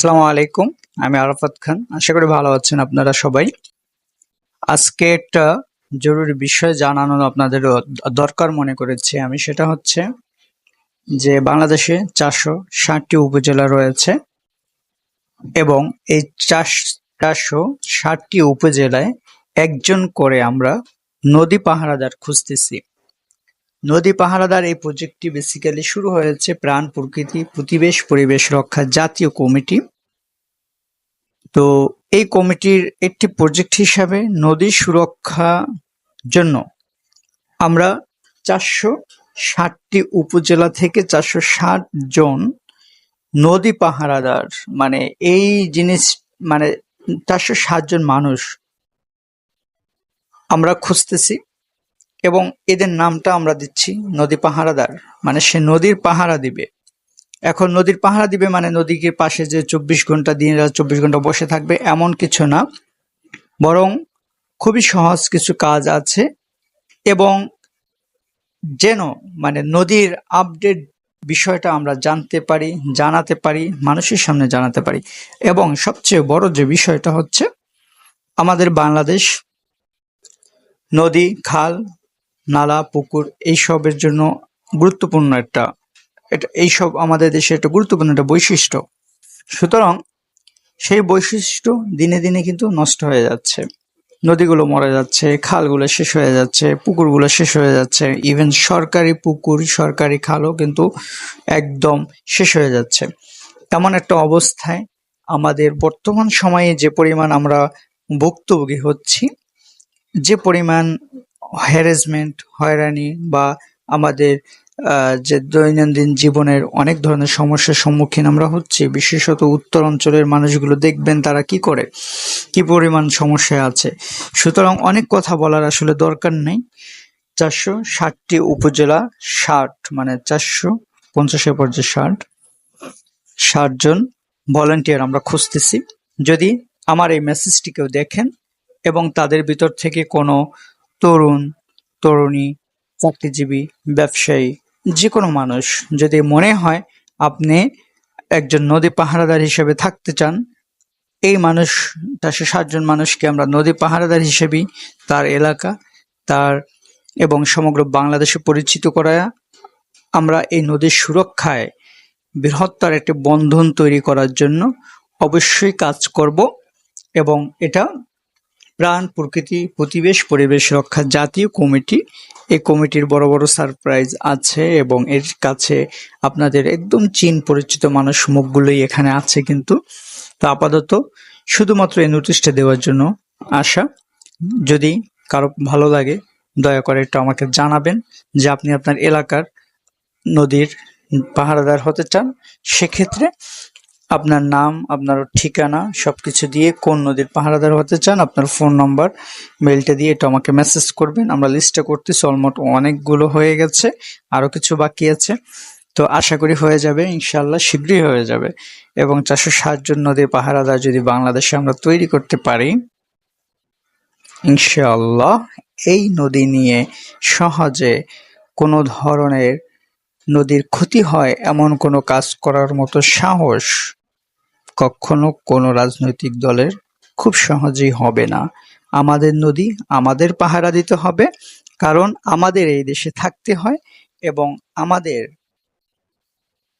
আসসালামু আলাইকুম। আমি আরাফাত খান। আশা করি ভালো আছেন আপনারা সবাই। আজকে একটা জরুরি বিষয় জানানো আপনাদের দরকার মনে করেছি আমি। সেটা হচ্ছে যে বাংলাদেশে চারশো ষাটটি উপজেলা রয়েছে এবং এই চার চারশো ষাটটি উপজেলায় একজন করে আমরা নদী পাহারাদার খুঁজতেছি। নদী পাহারাদার এই প্রজেক্টটি বেসিক্যালি শুরু হয়েছে প্রাণ, প্রকৃতি, প্রতিবেশ, পরিবেশ রক্ষা জাতীয় কমিটি। তো এই কমিটির একটি প্রজেক্ট হিসাবে নদী সুরক্ষা জন্য আমরা চারশো ষাটটি উপজেলা থেকে চারশো ষাট জন নদী পাহারাদার মানে এই জিনিস মানে চারশো ষাট জন মানুষ আমরা খুঁজতেছি। এবং এদের নামটা আমরা দিচ্ছি নদী পাহারাদার মানে সে নদীর পাহারা দিবে। এখন নদীর পাহারা দিবে মানে নদীকে পাশে যে চব্বিশ ঘণ্টা দিন রাত চব্বিশ ঘণ্টা বসে থাকবে এমন কিছু না। বরং খুবই সহজ কিছু কাজ আছে এবং যেন মানে নদীর আপডেট বিষয়টা আমরা জানতে পারি, জানাতে পারি, মানুষের সামনে জানাতে পারি। এবং সবচেয়ে বড় যে বিষয়টা হচ্ছে আমাদের বাংলাদেশ নদী, খাল নালা, পুকুর, এইসবের জন্য গুরুত্বপূর্ণ একটা এটা এইসব আমাদের দেশে একটা গুরুত্বপূর্ণ একটা বৈশিষ্ট্য। সুতরাং সেই বৈশিষ্ট্য দিনে দিনে কিন্তু নষ্ট হয়ে যাচ্ছে। নদীগুলো মরে যাচ্ছে, খালগুলো শেষ হয়ে যাচ্ছে, পুকুরগুলো শেষ হয়ে যাচ্ছে। ইভেন সরকারি পুকুর, সরকারি খালও কিন্তু একদম শেষ হয়ে যাচ্ছে। তেমন একটা অবস্থায় আমাদের বর্তমান সময়ে যে পরিমাণ আমরা ভুক্তভোগী হচ্ছি, যে পরিমাণ হ্যারাসমেন্ট হয়রানি বা আমাদের যে দৈনন্দিন জীবনের অনেক ধরনের সমস্যার সম্মুখীন আমরা হচ্ছি, বিশেষত উত্তর অঞ্চলের মানুষগুলো দেখবেন তারা কি করে, কি পরিমাণ সমস্যায় আছে। সুতরাং অনেক কথা বলার আসলে দরকার নেই। চারশো ষাটটি উপজেলা, ষাট মানে চারশো পঞ্চাশের পর্যায়ে ষাট ষাট জন ভলেন্টিয়ার আমরা খুঁজতেছি। যদি আমার এই মেসেজটি কেউ দেখেন এবং তাদের ভিতর থেকে কোনো তরুণ, তরুণী, চাকরিজীবী, ব্যবসায়ী যে কোনো মানুষ। যদি মনে হয় আপনি একজন নদী পাহারাদার হিসেবে থাকতে চান, এই মানুষ চারশো ষাটজন মানুষকে আমরা নদী পাহারাদার হিসেবেই, তার এলাকা, তার এবং সমগ্র বাংলাদেশে পরিচিত করায় আমরা এই নদীর সুরক্ষায় বৃহত্তর একটি বন্ধন তৈরি করার জন্য অবশ্যই কাজ করব এবং এটা প্রাণ, প্রকৃতি প্রতিবেশ পরিবেশ রক্ষা জাতীয় কমিটি। এই কমিটির বড় বড় সারপ্রাইজ আছে এবং এর কাছে আপনাদের একদম চীন পরিচিত মানুষ মুখগুলোই এখানে আছে কিন্তু। তো আপাতত শুধুমাত্র এই নোটিশটা দেওয়ার জন্য আশা। যদি কারও ভালো লাগে, দয়া করে এটা আমাকে জানাবেন যে আপনি আপনার এলাকার নদীর পাহারাদার হতে চান, সেক্ষেত্রে আপনার নাম, আপনার ঠিকানা সব কিছু দিয়ে কোন নদীর পাহারাদার হতে চান, আপনার ফোন নাম্বার মেলটা দিয়ে এটা আমাকে মেসেজ করবেন। আমরা লিস্টটা করতেছি অলমোস্ট অনেকগুলো হয়ে গেছে আরও কিছু বাকি আছে। তো আশা করি হয়ে যাবে ইনশাল্লাহ শীঘ্রই হয়ে যাবে। এবং চারশো ষাট জন নদীর পাহারাদার যদি বাংলাদেশে আমরা তৈরি করতে পারি, ইনশাআল্লাহ এই নদী নিয়ে সহজে কোনো ধরনের নদীর ক্ষতি হয় এমন কোনো কাজ করার মতো সাহস কখনো কোনো রাজনৈতিক দলের খুব সহজেই হবে না। আমাদের নদী আমাদের পাহারা দিতে হবে, কারণ আমাদের এই দেশে থাকতে হয় এবং আমাদের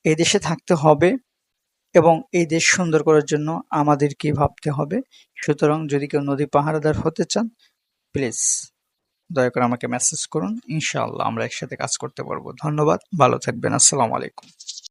এই দেশে থাকতে হবে এবং এই দেশ সুন্দর করার জন্য আমাদেরকে ভাবতে হবে। সুতরাং যদি কেউ নদী পাহারাদার হতে চান প্লিজ দয়া করে আমাকে মেসেজ করুন। ইনশাআল্লাহ আমরা একসাথে কাজ করতে পারব। ধন্যবাদ, ভালো থাকবেন। আসসালামু আলাইকুম।